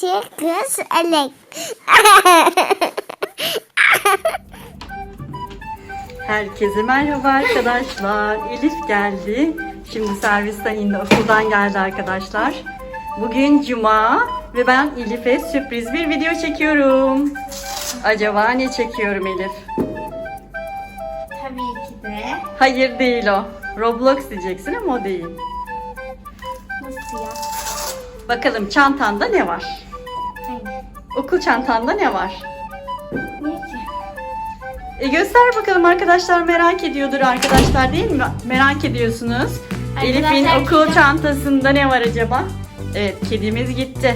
Çıkış elek. Herkese merhaba arkadaşlar. Elif geldi. Şimdi servisten indi, okuldan geldi arkadaşlar. Bugün cuma ve ben Elif'e sürpriz bir video çekiyorum. Acaba ne çekiyorum Elif? Tabii ki de. Hayır değil o. Roblox diyeceksin ama o değil. Nasıl ya? Bakalım çantanda ne var? Okul çantanda ne var? Niye ki? E göster bakalım arkadaşlar merak ediyordur arkadaşlar değil mi? Merak ediyorsunuz. Arkadaşlar, Elif'in okul kedi- çantasında ne var acaba? Evet kedimiz gitti.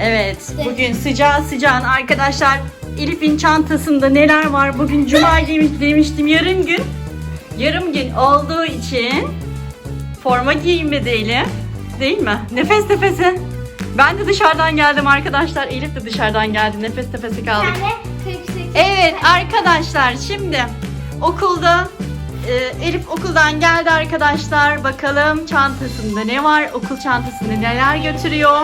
Evet bugün sıcağı sıcağın arkadaşlar Elif'in çantasında neler var? Bugün cuma demiş, demiştim yarım gün. Yarım gün olduğu için forma giyinmedi Elif. Değil mi? Nefes nefese. Ben de dışarıdan geldim arkadaşlar. Elif de dışarıdan geldi. Nefes nefese kaldık. tane 48. Evet arkadaşlar şimdi okulda e, Elif okuldan geldi arkadaşlar. Bakalım çantasında ne var? Okul çantasında neler götürüyor?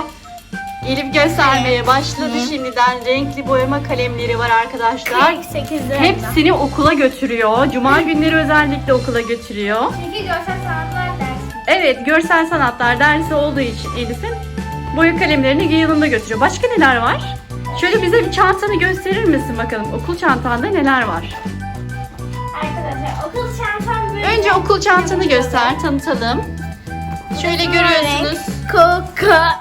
Elif göstermeye başladı Hı. şimdiden. Renkli boyama kalemleri var arkadaşlar. 48 lira. Hepsini okula götürüyor. Cuma günleri özellikle okula götürüyor. Çünkü görsel sanatlar dersi. Evet görsel sanatlar dersi olduğu için Elif'in boya kalemlerini yanında götürüyor. Başka neler var? Şöyle bize bir çantanı gösterir misin bakalım? Okul çantanda neler var? Arkadaşlar okul çantam böyle. Önce okul çantanı göster, tanıtalım. Şöyle görüyorsunuz. Koka.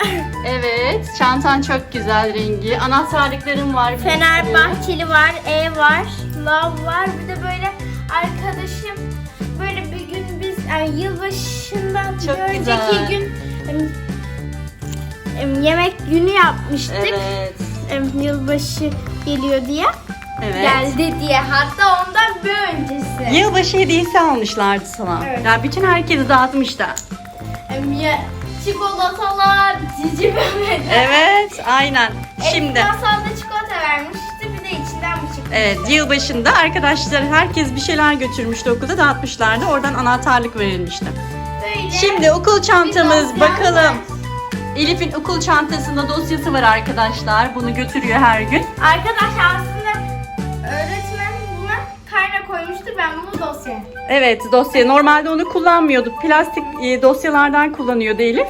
Evet, çantan çok güzel rengi. Anahtarlıkların var. Fenerbahçeli var, E var, Love var. Bir de böyle arkadaşım böyle bir gün biz yani yılbaşından Çok önceki güzel. gün em, yemek günü yapmıştık. Evet. Em, yılbaşı geliyor diye. Evet. Geldi diye. Hatta ondan bir öncesi. Yılbaşı hediyesi almışlardı sana. Evet. Yani bütün herkese dağıtmış da. Em, ya, çikolatalar, cici bebekler. Evet, aynen. Şimdi Masalda çikolata vermişti. Bir de içinden bir çıktı. Evet, yılbaşında arkadaşlar herkes bir şeyler götürmüştü okulda dağıtmışlardı. Oradan anahtarlık verilmişti. Böyle. Şimdi okul çantamız bakalım. Elif'in okul çantasında dosyası var arkadaşlar. Bunu götürüyor her gün. Arkadaşlar aslında öğretmen buna kaynak koymuştu. Ben bunu dosyaya. Evet dosya. Normalde onu kullanmıyordu. Plastik e, dosyalardan kullanıyordu Elif.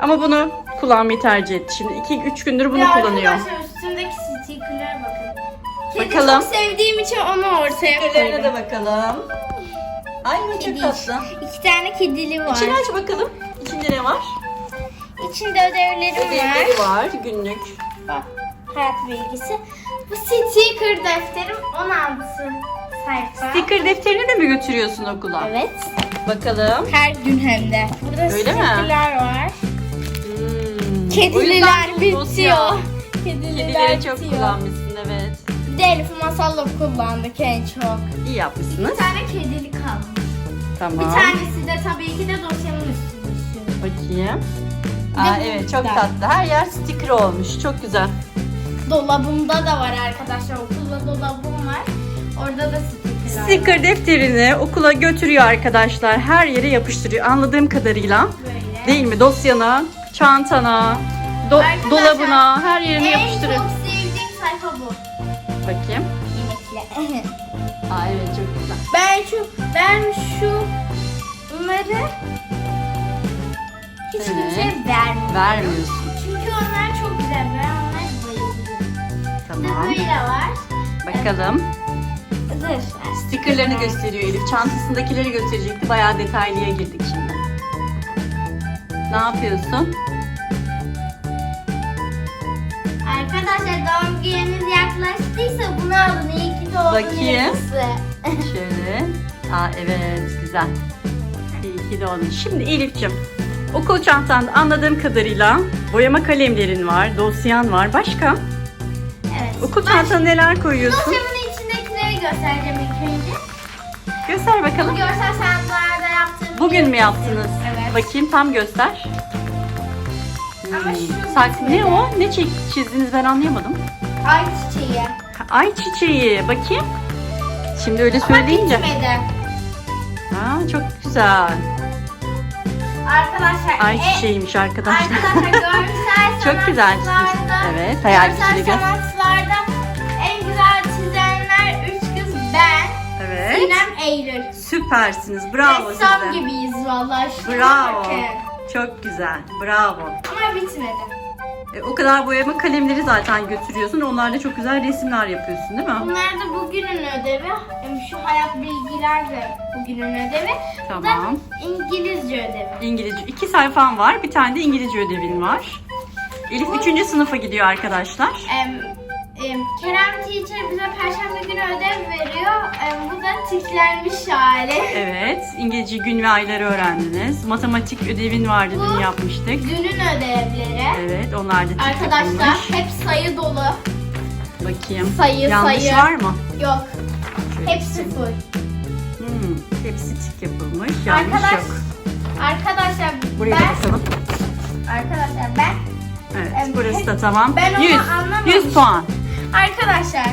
Ama bunu kullanmayı tercih etti. Şimdi 2-3 gündür bunu Ve kullanıyor. Arkadaşlar üstündeki stickerlara bakın. Kedi Bakalım. çok sevdiğim için onu ortaya Stickerlerine koydum. de bakalım. Ay bu çok Kedi. tatlı. İki tane kedili var. İçini aç bakalım. İçinde ne var? İçinde ödevlerim var. Ödevleri var günlük. Bak hayat bilgisi. Bu sticker defterim 16 sayfa. Sticker defterini de mi götürüyorsun okula? Evet. Bakalım. Her gün hem de. Burada Öyle mi? var. Hmm. Kediler dosya. bitiyor. Kediler Kedileri çok kullanmışsın evet. Bir de Elif masalla kullandık en çok. İyi yapmışsınız. Bir tane kedili kalmış. Tamam. Bir tanesi de tabii ki de dosyanın üstünde. Bakayım. Aa, evet çok tatlı. Her yer sticker olmuş. Çok güzel. Dolabımda da var arkadaşlar. Okulda dolabım var. Orada da stickerlar var. Sticker defterini okula götürüyor arkadaşlar. Her yere yapıştırıyor. Anladığım kadarıyla. Böyle. Değil mi? Dosyana, çantana, do- Arkadaşlar, dolabına, her yerine En yapıştırıyor. çok sevdiğim sayfa bu. Bakayım. Yemekle. Aa evet çok güzel. ben şu ben şu bunları hiç Evet. kimseye vermiyorum. Vermiyorsun. Çünkü onlar çok güzel. Ben onlara bayılıyorum. Bir de Tamam. böyle var. Bakalım. Dur. Stickerlarını gösteriyor Elif. Çantasındakileri gösterecekti. Bayağı detaylıya girdik şimdi. Ne yapıyorsun? Arkadaşlar doğum gününüz yaklaştıysa bunu alın. İyi ki doğdunuz. Bakayım. size. Şöyle. Aa evet güzel. İyi ki doğdun. Şimdi Elif'ciğim okul çantanda anladığım kadarıyla boyama kalemlerin var, dosyan var. Başka? evet. Okul Baş- çantana neler koyuyorsun? Dosyamın içindekileri göstereceğim ilk önce. Göster Bu bakalım. görsel sanatlarda yaptığım Bugün mü bir yaptınız? Evet. Bakayım tam göster. Ama Hmm. şu Sak- ne o? Ne çizdiniz ben anlayamadım. Ay çiçeği. Ay çiçeği. Bakayım. Şimdi öyle Ama söyleyince. bitmedi. Ha, çok güzel. Arkadaşlar Ay e- çiçeğiymiş arkadaşlar. Arkadaşlar Çok güzel çizmiş. sanatlarda- Evet, hayal gö- sanatlarda en güzel çizenler üç kız ben, Evet. Sinem, Eylül. Süpersiniz. Bravo Ressam size. gibiyiz vallahi. Şuna Bravo. bakın. Çok güzel. Bravo. Ama bitmedi. E, o kadar boyama kalemleri zaten götürüyorsun. Onlarla çok güzel resimler yapıyorsun değil mi? Bunlar da bugünün ödevi. Şu hayat bilgiler de bugünün ödevi. Bu Tamam. da İngilizce ödevi. İngilizce. iki sayfam var. Bir tane de İngilizce ödevin var. Elif 3. sınıfa gidiyor arkadaşlar. Em, Kerem Teacher bize perşembe günü ödev veriyor. Bu da tiklenmiş hali. Evet. İngilizce gün ve ayları öğrendiniz. Matematik ödevin vardı dün Bu- yapmıştık. Dünün ödevleri. Evet. Onlar da Arkadaşlar hep sayı dolu. Bakayım. Sayı, Yanlış sayı. var mı? Yok. Şöyle Hepsi full. Hmm, hepsi tik yapılmış. Yanlış Arkadaş, yok. arkadaşlar Buraya ben basalım. arkadaşlar ben Evet. Burası da tamam. ben onu 100. anlamamıştım. 100 puan. Arkadaşlar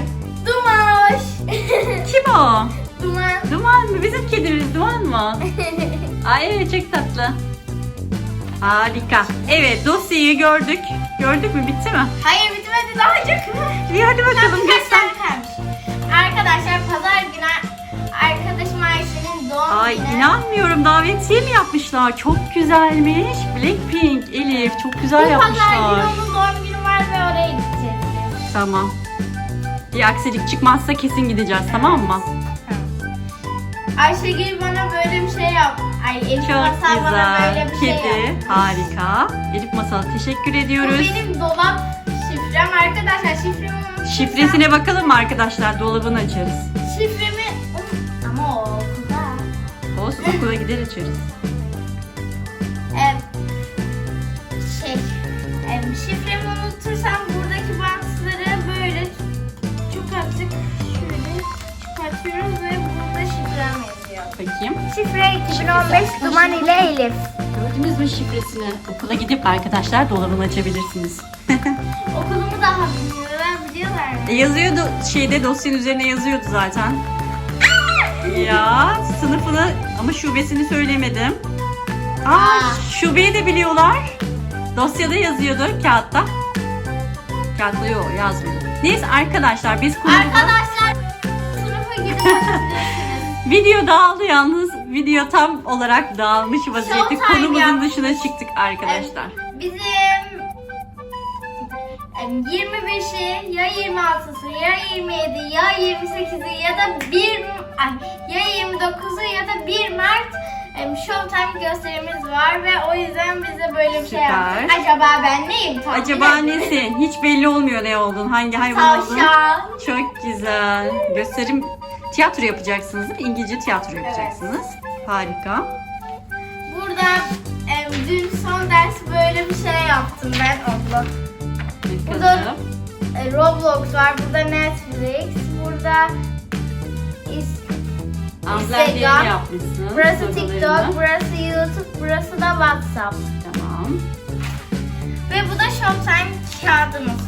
Dumaş. Kim o? Duman. Duman mı? Bizim kedimiz Duman mı? Ay çok tatlı. Harika. Evet dosyayı gördük. Gördük mü? Bitti mi? Hayır bitmedi daha çok. İyi hadi bakalım göster. Arkadaşlar pazar günü arkadaşım Ayşe'nin doğum Ay günü. inanmıyorum davetiye mi yapmışlar? Çok güzelmiş. Blackpink Elif çok güzel Bu pazar günü yapmışlar. onun doğum günü var ve oraya gideceğiz. Tamam. Bir aksilik çıkmazsa kesin gideceğiz tamam mı? Ayşegül bana böyle bir şey yap. Ay Elif Çok Masal bana böyle güzel. bir şey Kedi yap. harika. Elif Masal teşekkür Bu ediyoruz. benim dolap şifrem arkadaşlar. Şifremi unuttum. Şifresine bakalım mı arkadaşlar? Dolabını açarız. Şifremi unut- ama o okulda. Olsun okula gider açarız. Em, şey, em, şifremi unutursam buradaki böyle azıcık şöyle çıkartıyoruz ve burada şifrem yazıyor. Bakayım. Şifre 2015 Duman ile Elif. Gördünüz mü şifresini? Okula gidip arkadaşlar dolabını açabilirsiniz. Okulumu daha bilmiyorlar, biliyorlar mı? E, yazıyordu şeyde dosyanın üzerine yazıyordu zaten. Ya sınıfını ama şubesini söylemedim. Aa, Aa. şubeyi de biliyorlar. Dosyada yazıyordu kağıtta. Kağıtta yok yazmıyor. Neyse arkadaşlar biz konumuza... Arkadaşlar sınıfa. Video dağıldı yalnız. Video tam olarak dağılmış vaziyette. Showtime Konumuzun dışına çıktık arkadaşlar. Bizim em, 25'i ya 26'sı ya 27 ya 28'i ya da 1 ay, ya 29'u ya da 1 Mart Showtime gösterimiz var ve o yüzden bize böyle bir şey Süper. yaptık. Acaba ben neyim? Tahmin Acaba edin. nesin? Hiç belli olmuyor ne oldun. Hangi hayvan oldun? Tavşan. Çok güzel. Gösterim tiyatro yapacaksınız değil mi? İngilizce tiyatro yapacaksınız. Harika. Burada em, dün son ders böyle bir şey yaptım ben abla. Burada Bakalım. e, Roblox var, burada Netflix, burada is- Instagram. yapmışsın. burası. TikTok, burası YouTube, burası da WhatsApp. Tamam. Ve bu da Showtime kağıdımız.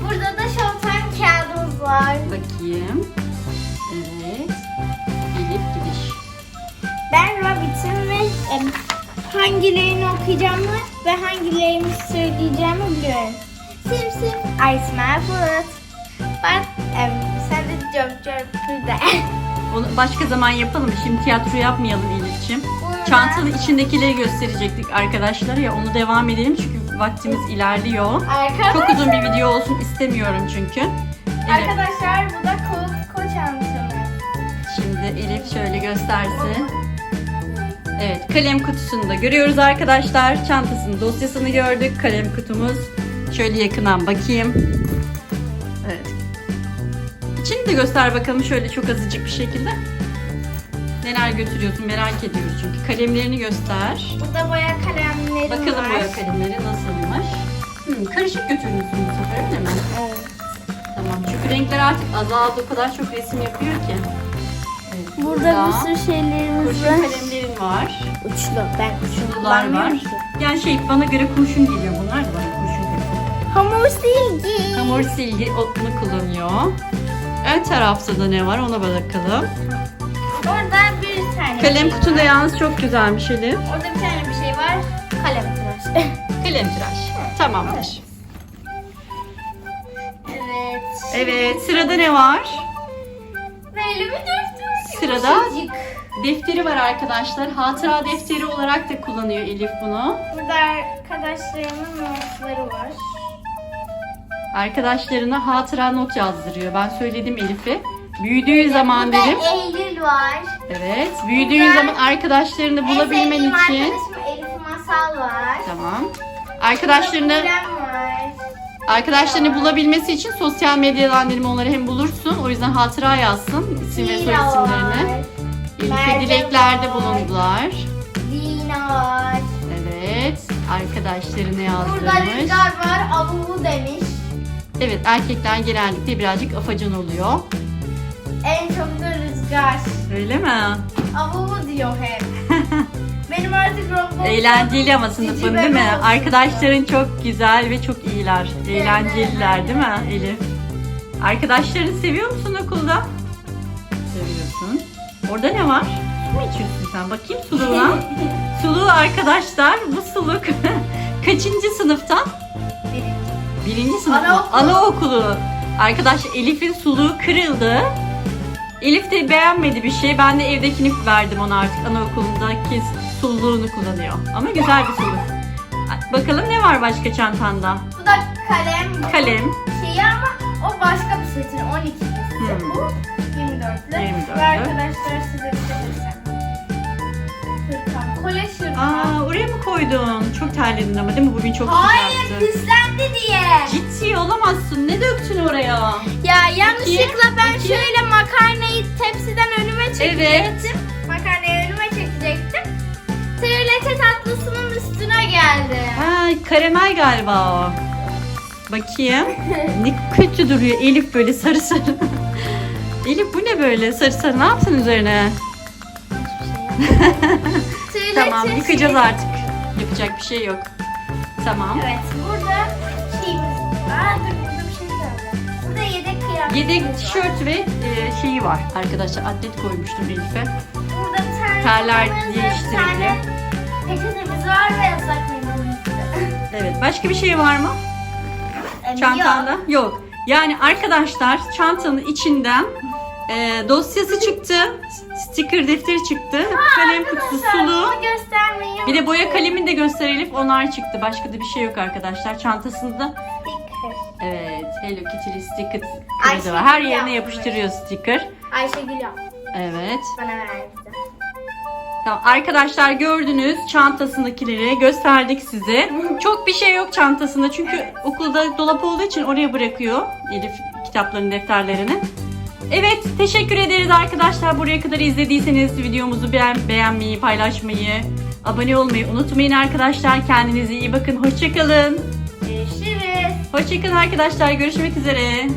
Burada da Showtime kağıdımız var. Bakayım. Evet. Elif gidiş. Ben Rabbit'im ve hangilerini okuyacağımı ve hangilerini söyleyeceğimi biliyorum. Sim sim, I smell fruit. But em, sen de joke joke de. Onu başka zaman yapalım. Şimdi tiyatro yapmayalım Elif'ciğim. Burada- Çantanın içindekileri gösterecektik arkadaşlar ya onu devam edelim çünkü vaktimiz ilerliyor. Arkadaşlar, Çok uzun bir video olsun istemiyorum çünkü. Evet. arkadaşlar bu da Costco çantamız. Şimdi Elif şöyle göstersin. Evet kalem kutusunu da görüyoruz arkadaşlar. Çantasının dosyasını gördük. Kalem kutumuz. Şöyle yakından bakayım. Evet. İçini de göster bakalım şöyle çok azıcık bir şekilde. Neler götürüyorsun merak ediyoruz çünkü. Kalemlerini göster. Burada boya kalemleri Bakalım var. boya kalemleri nasılmış. Hmm, karışık götürmüşsün bu sefer değil mi? Evet. Tamam çünkü renkler artık azaldı. O kadar çok resim yapıyor ki. Burada bir sürü şeylerimiz kurşun var. kalemlerin var. Uçlu. Ben uçlu Kutular var. kullanmıyorum ki. Yani şey bana göre kurşun geliyor bunlar da bana kurşun geliyor. Hamur silgi. Hamur silgi otunu kullanıyor. Ön tarafta da ne var ona bakalım. Orada bir tane Kalem bir şey kutunda var. yalnız çok güzelmiş Elif. Orada bir tane bir şey var. Kalem tıraş. Kalem tıraş. Tamamdır. evet. Evet sırada ne var? Ve elimi döktüm. Sırada Yumuşacık. defteri var arkadaşlar. Hatıra defteri olarak da kullanıyor Elif bunu. Burada arkadaşlarımın notları var. Arkadaşlarına hatıra not yazdırıyor. Ben söyledim Elif'e. Büyüdüğü zaman Burada dedim. Eylül var. Evet. Büyüdüğün zaman arkadaşlarını bulabilmen en sevdiğim için. arkadaşım Elif Masal var. Tamam. Arkadaşlarını Burada İrem. Arkadaşlarını bulabilmesi için sosyal medyadan dedim onları hem bulursun. O yüzden hatıra yazsın isim ve soy Hira isimlerini. Merve dileklerde bulundular. Dina var. Evet. Arkadaşlarını Burada yazdırmış. Rüzgar var. Avuvu demiş. Evet erkekler genellikle birazcık afacan oluyor. En çok da Rüzgar. Öyle mi? Avuvu diyor hep. Benim artık Roblox. Eğlenceli ama sınıfın değil mi? Arkadaşların çok güzel ve çok iyiler. Eğlenceliler değil mi Elif? Arkadaşlarını seviyor musun okulda? Seviyorsun. Orada ne var? Su mu içiyorsun sen? Bakayım suluğuna. Suluğu arkadaşlar bu suluk kaçıncı sınıftan? Birinci sınıf mı? Anaokulu. Anaokulu. Arkadaş Elif'in suluğu kırıldı. Elif de beğenmedi bir şey. Ben de evdekini verdim ona artık anaokulundaki suluğunu kullanıyor. Ama güzel bir suluk. Bakalım ne var başka çantanda? Bu da kalem. Kalem. Şeyi ama o başka bir setin 12'lisi. Hmm. Bu 24'lü. 24'lü. Ve arkadaşlar size bir şey. Hırkam. Kolej hırkam. Aa oraya mı koydun? Çok terledin ama değil mi? Bugün çok Hayır sıcaktı. pislendi diye. Ciddi olamazsın. Ne döktün oraya? Ya yanlışlıkla ben Bakayım. şöyle makarnayı tepsiden önüme çekecektim. Evet. Trileçe tatlısının üstüne geldi. Ha, karamel galiba o. Bakayım. Ne kötü duruyor Elif böyle sarı sarı. Elif bu ne böyle sarı sarı? Ne yaptın üzerine? Trileçe Tamam yıkayacağız şey- artık. Yapacak bir şey yok. Tamam. Evet burada şeyimiz. Aa dur burada bir şey var. Burada yedek kıyafetimiz Yedek var. tişört ve e, şeyi var. Arkadaşlar atlet koymuştum Elif'e. Burada ter Terler değiştirildi. Peçetemiz var ve ıslak mendilimiz. Evet. Başka bir şey var mı? Em, Çantanda? yok. Yok. Yani arkadaşlar çantanın içinden e, dosyası çıktı. Sticker defteri çıktı. kalem kutusu sulu. Bir de boya kalemini de gösterelim. Onlar çıktı. Başka da bir şey yok arkadaşlar. Çantasında Sticker. evet Hello Kitty sticker var. Her yerine yapıştırıyor sticker. Ayşegül yaptı. Evet. Bana verdi. Tamam arkadaşlar gördünüz çantasındakileri gösterdik size. Çok bir şey yok çantasında çünkü okulda dolap olduğu için oraya bırakıyor Elif kitaplarını, defterlerini. Evet teşekkür ederiz arkadaşlar buraya kadar izlediyseniz videomuzu beğen beğenmeyi, paylaşmayı, abone olmayı unutmayın arkadaşlar. Kendinize iyi bakın. Hoşçakalın. Görüşürüz. Hoşçakalın arkadaşlar. Görüşmek üzere.